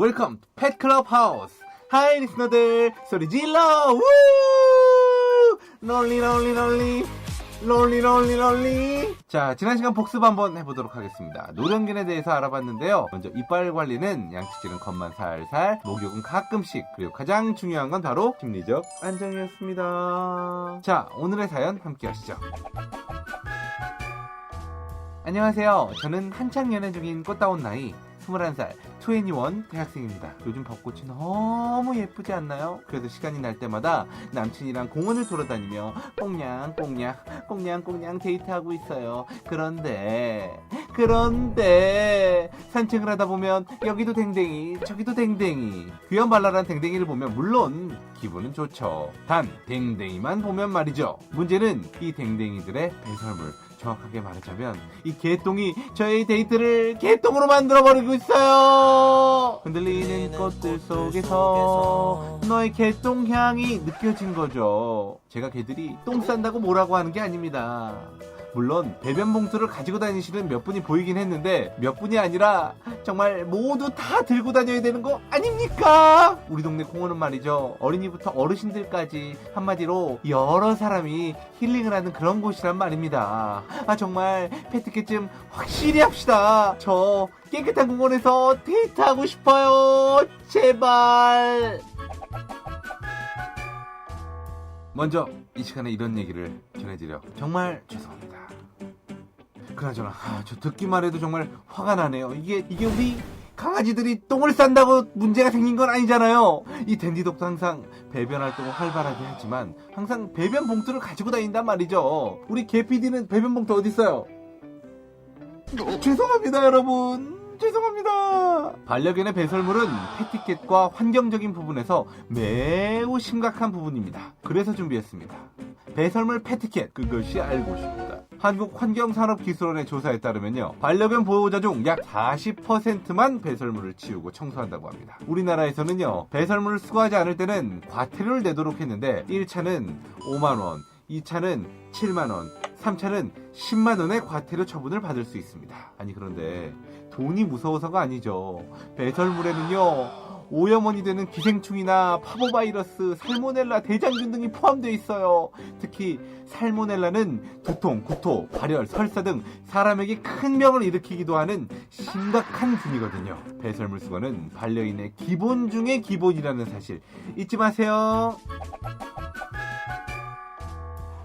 웰컴 펫 클럽 하우스 하이 리스너들. 소리 질러. 우! 롤리 롤리 롤리. 롤리 롤리 롤리. 자 지난 시간 복습 한번 해보도록 하겠습니다. 노령견에 대해서 알아봤는데요. 먼저 이빨 관리는 양치질은 겉만 살살 목욕은 가끔씩. 그리고 가장 중요한 건 바로 심리적 안정이었습니다. 자 오늘의 사연 함께 하시죠. 안녕하세요. 저는 한창 연애 중인 꽃다운 나이 21살 21 대학생입니다. 요즘 벚꽃이 너무 예쁘지 않나요? 그래서 시간이 날 때마다 남친이랑 공원을 돌아다니며 꽁냥 꽁냥 꽁냥 꽁냥 데이트하고 있어요. 그런데 그런데 산책을 하다 보면 여기도 댕댕이 저기도 댕댕이 귀염 발랄한 댕댕이를 보면 물론 기분은 좋죠. 단 댕댕이만 보면 말이죠. 문제는 이 댕댕이들의 배설물 정확하게 말하자면 이 개똥이 저의 데이트를 개똥으로 만들어버리고 있어요. 흔들리는 꽃들 속에서 너의 개똥 향이 느껴진 거죠. 제가 개들이 똥 싼다고 뭐라고 하는 게 아닙니다. 물론 배변 봉투를 가지고 다니시는 몇 분이 보이긴 했는데 몇 분이 아니라 정말 모두 다 들고 다녀야 되는 거 아닙니까? 우리 동네 공원은 말이죠. 어린이부터 어르신들까지 한마디로 여러 사람이 힐링을 하는 그런 곳이란 말입니다. 아 정말 페트캣 좀 확실히 합시다. 저 깨끗한 공원에서 데이트하고 싶어요. 제발. 먼저 이 시간에 이런 얘기를 전해드려 정말 죄송합니다. 그나저나 아, 저 듣기만 해도 정말 화가 나네요. 이게 이게 우리 강아지들이 똥을 싼다고 문제가 생긴 건 아니잖아요. 이 댄디독도 항상 배변 활동을 활발하게 하지만 항상 배변 봉투를 가지고 다닌단 말이죠. 우리 개피디는 배변 봉투 어디 있어요? 죄송합니다, 여러분. 죄송합니다. 반려견의 배설물은 패티켓과 환경적인 부분에서 매우 심각한 부분입니다. 그래서 준비했습니다. 배설물 패티켓 그것이 알고 싶다. 한국환경산업기술원의 조사에 따르면요. 반려견 보호자 중 약 40%만 배설물을 치우고 청소한다고 합니다. 우리나라에서는요. 배설물을 수거하지 않을 때는 과태료를 내도록 했는데 1차는 5만원, 2차는 7만원, 3차는 10만원의 과태료 처분을 받을 수 있습니다. 아니 그런데 돈이 무서워서가 아니죠. 배설물에는요. 오염원이 되는 기생충이나 파보바이러스, 살모넬라, 대장균 등이 포함되어 있어요. 특히 살모넬라는 두통, 구토, 발열, 설사 등 사람에게 큰 병을 일으키기도 하는 심각한 균이거든요. 배설물 수거는 반려인의 기본 중의 기본이라는 사실 잊지 마세요.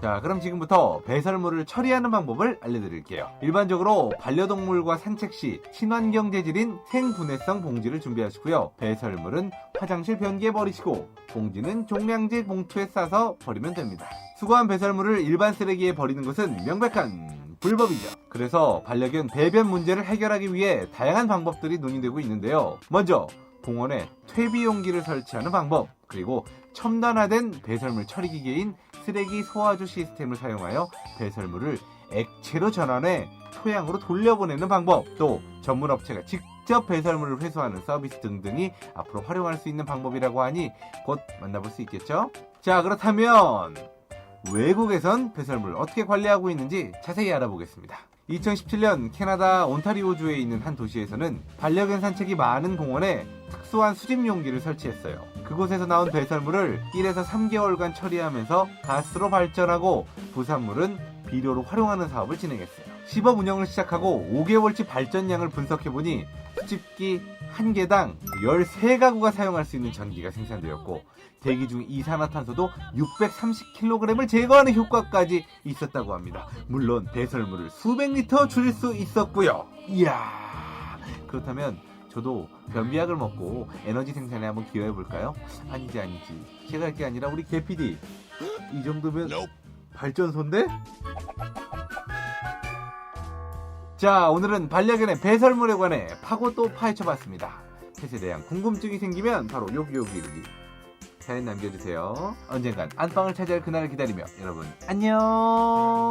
자, 그럼 지금부터 배설물을 처리하는 방법을 알려드릴게요. 일반적으로 반려동물과 산책 시 친환경 재질인 생분해성 봉지를 준비하시고요. 배설물은 화장실 변기에 버리시고 봉지는 종량제 봉투에 싸서 버리면 됩니다. 수거한 배설물을 일반 쓰레기에 버리는 것은 명백한 불법이죠. 그래서 반려견 배변 문제를 해결하기 위해 다양한 방법들이 논의되고 있는데요. 먼저 공원에 퇴비 용기를 설치하는 방법, 그리고 첨단화된 배설물 처리 기계인 쓰레기 소화조 시스템을 사용하여 배설물을 액체로 전환해 토양으로 돌려보내는 방법, 또 전문 업체가 직접 배설물을 회수하는 서비스 등등이 앞으로 활용할 수 있는 방법이라고 하니 곧 만나볼 수 있겠죠? 자, 그렇다면 외국에선 배설물 어떻게 관리하고 있는지 자세히 알아보겠습니다. 2017년 캐나다 온타리오주에 있는 한 도시에서는 반려견 산책이 많은 공원에 특수한 수집 용기를 설치했어요. 그곳에서 나온 배설물을 1에서 3개월간 처리하면서 가스로 발전하고 부산물은 비료로 활용하는 사업을 진행했어요. 시범 운영을 시작하고 5개월치 발전량을 분석해보니 수집기 1개당 13가구가 사용할 수 있는 전기가 생산되었고 대기 중 이산화탄소도 630kg을 제거하는 효과까지 있었다고 합니다. 물론 배설물을 수백 리터 줄일 수 있었고요. 이야 그렇다면 저도 변비약을 먹고 에너지 생산에 한번 기여해 볼까요? 아니지 아니지. 제가 할 게 아니라 우리 개피디. 이 정도면 발전소인데? 자 오늘은 반려견의 배설물에 관해 파고 또 파헤쳐봤습니다. 펫에 대한 궁금증이 생기면 바로 여기 여기 여기. 사연 남겨주세요. 언젠간 안방을 차지할 그날을 기다리며 여러분 안녕